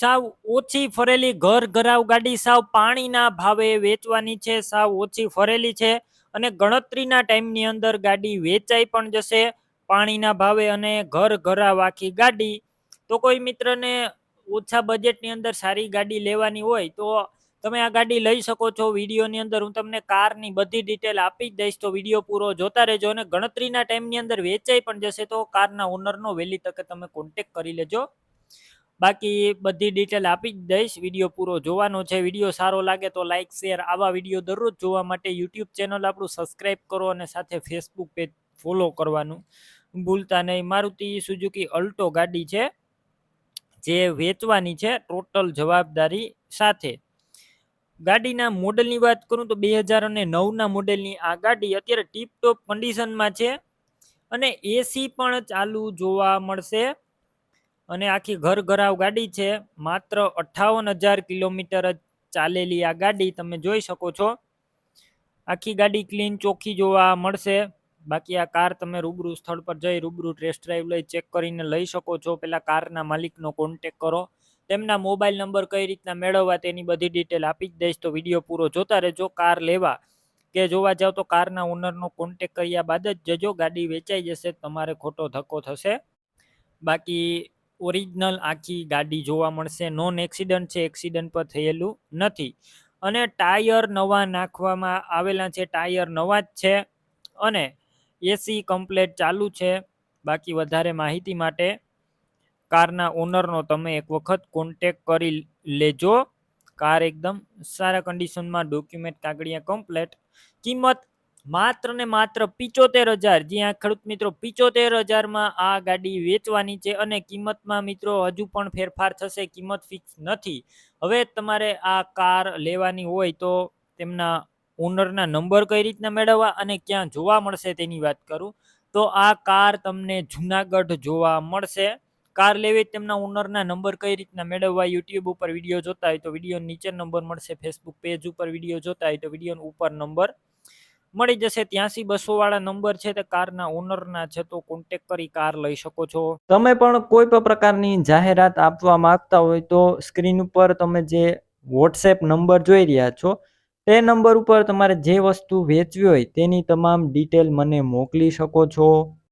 સાવ ઓછી ફરેલી ઘર ઘરાવ ગાડી સાવ પાણીના ભાવે વેચવાની છે, સાવ ઓછી ફરેલી છે અને ગણતરીના ટાઈમની અંદર ગાડી વેચાઈ પણ જશે પાણીના ભાવે અને ઘર ઘરાવ આખી ગાડી. તો કોઈ મિત્રને ઓછા બજેટની અંદર સારી ગાડી લેવાની હોય તો તમે આ ગાડી લઈ શકો છો. વિડીયોની અંદર હું તમને કારની બધી ડિટેલ આપી જ દઈશ. તો વીડિયો પૂરો જોતા રહેજો અને ગણતરીના ટાઈમની અંદર વેચાઈ પણ જશે તો કારના ઓનરનો વહેલી તકે તમે કોન્ટેક કરી લેજો. બાકી બધી ડિટેલ આપી જ દઈશ. વીડિયો પૂરો જોવાનો છે. વીડિયો સારો લાગે તો લાઇક શેર આવા વીડિયો દરરોજ જોવા માટે યુટ્યુબ ચેનલ આપણું સબસ્ક્રાઈબ કરો અને સાથે ફેસબુક પેજ ફોલો કરવાનું. ભૂલતા નહીં. મારુતિ સુઝુકી અલ્ટો ગાડી છે, જે વેચવાની છે ટોટલ જવાબદારી સાથે. ગાડીના મોડલની વાત કરું તો બે હજાર અને નવના મોડેલની આ ગાડી અત્યારે ટીપ ટોપ કન્ડિશનમાં છે અને એસી પણ ચાલુ જોવા મળશે. અને આખી ઘર ઘરાવ ગાડી છે. માત્ર અઠ્ઠાવન હજાર કિલોમીટર જ ચાલેલી આ ગાડી તમે જોઈ શકો છો. આખી ગાડી ક્લીન ચોખ્ખી જોવા મળશે. બાકી આ કાર તમે રૂબરૂ સ્થળ પર જઈ રૂબરૂ ટેસ્ટ ડ્રાઈવ લઈ ચેક કરીને લઈ શકો છો. પેલા કારના માલિકનો કોન્ટેક કરો. તેમના મોબાઈલ નંબર કઈ રીતના મેળવવા તેની બધી ડિટેલ આપી જ દઈશ. તો વીડિયો પૂરો જોતા રહેજો. કાર લેવા કે જોવા જાવ તો કારના ઓનરનો કોન્ટેક કર્યા બાદ જ જજો. ગાડી વેચાઈ જશે. તમારે ખોટો ધક્કો થશે. બાકી ઓરિજિનલ આખી ગાડી જોવા મળશે. નોન એક્સિડન્ટ છે એક્સિડન્ટ પર થયેલું નથી. અને ટાયર નવા નાખવામાં આવેલા છે. ટાયર નવા જ છે અને એસી કમ્પ્લેટ ચાલુ છે. બાકી વધારે માહિતી માટે કારના ઓનરનો તમે એક વખત કોન્ટેક કરી લેજો. કાર એકદમ સારા કન્ડિશનમાં ડોક્યુમેન્ટ કાગળિયા કમ્પ્લેટ કિંમત માત્ર ને માત્ર પિચોતેર હજાર. જ્યાં ખેડૂત મિત્રો, પિચોતેર હજારમાં આ ગાડી વેચવાની છે અને કિંમતમાં મિત્રો હજુ પણ ફેરફાર થશે, કિંમત ફિક્સ નથી. હવે તમારે આ કાર લેવાની હોય તો તેમના ઓનરના નંબર કઈ રીતના મેળવવા અને ક્યાં જોવા મળશે તેની વાત કરું. તો આ કાર તમને જુનાગઢ જોવા મળશે. કાર લેવી તેમના ઓનરના નંબર કઈ રીતના મેળવવા, યુટ્યુબ ઉપર વીડિયો જોતા હોય તો વીડિયો નીચે નંબર મળશે, ફેસબુક પેજ ઉપર વીડિયો જોતા હોય તો વીડિયો ઉપર નંબર મળી જશે. ત્યાંસી બસો વાળા નંબર છે તે કારના ઓનરના છે, તો કોન્ટેક કરી કાર લઈ શકો છો. તમે પણ કોઈ પણ પ્રકારની જાહેરાત આપવા માંગતા હોય તો સ્ક્રીન ઉપર તમે જે વોટ્સએપ નંબર જોઈ રહ્યા છો, તે નંબર ઉપર તમારે જે વસ્તુ વેચવી હોય તેની તમામ ડિટેલ મને મોકલી શકો છો.